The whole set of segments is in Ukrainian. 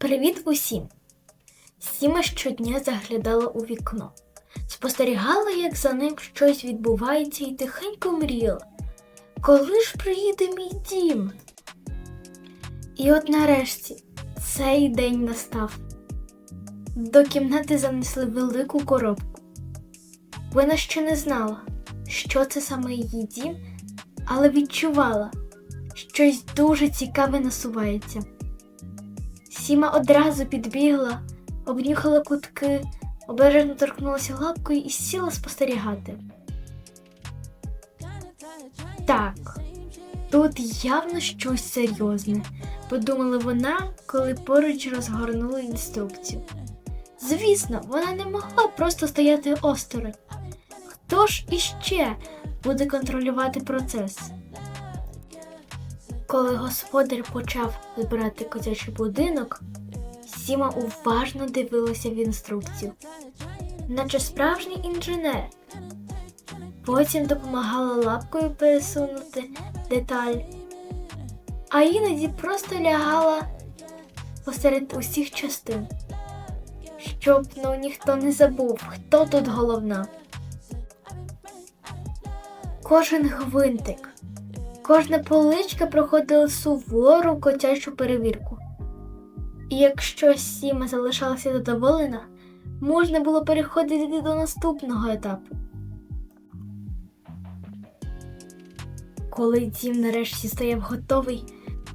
Привіт усім! Сіма щодня заглядала у вікно, спостерігала, як за ним щось відбувається, і тихенько мріяла. Коли ж приїде мій дім? І от нарешті цей день настав. До кімнати занесли велику коробку. Вона ще не знала, що це саме її дім, але відчувала, щось дуже цікаве насувається. Сіма одразу підбігла, обнюхала кутки, обережно торкнулася лапкою і сіла спостерігати. Так, тут явно щось серйозне, подумала вона, коли поруч розгорнули інструкцію. Звісно, вона не могла просто стояти осторонь. Хто ж іще буде контролювати процес? Коли господар почав вибирати котячий будинок, Сіма уважно дивилася в інструкцію, наче справжній інженер. Потім допомагала лапкою пересунути деталь, а іноді просто лягала посеред усіх частин, щоб ну, ніхто не забув, хто тут головна. Кожен гвинтик. Кожна поличка проходила сувору котячу перевірку. І якщо Сіма залишалася задоволена, можна було переходити до наступного етапу. Коли дім нарешті стояв готовий,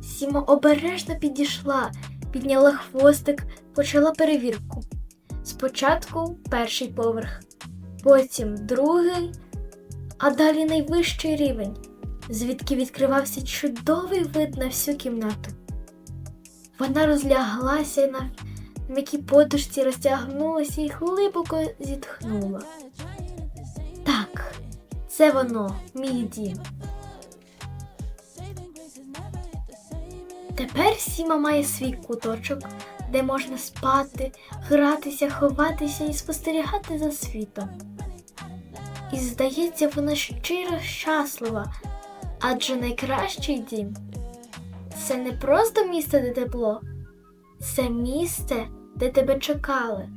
Сіма обережно підійшла, підняла хвостик, почала перевірку. Спочатку перший поверх, потім другий, а далі найвищий рівень звідки відкривався чудовий вид на всю кімнату. Вона розляглася на м'якій подушці, розтягнулася і глибоко зітхнула. Так, це воно, мій дім. Тепер Сіма має свій куточок, де можна спати, гратися, ховатися і спостерігати за світом. І здається, вона щиро щаслива, Адже найкращий дім це не просто місце, де тепло, це місце, де тебе чекали.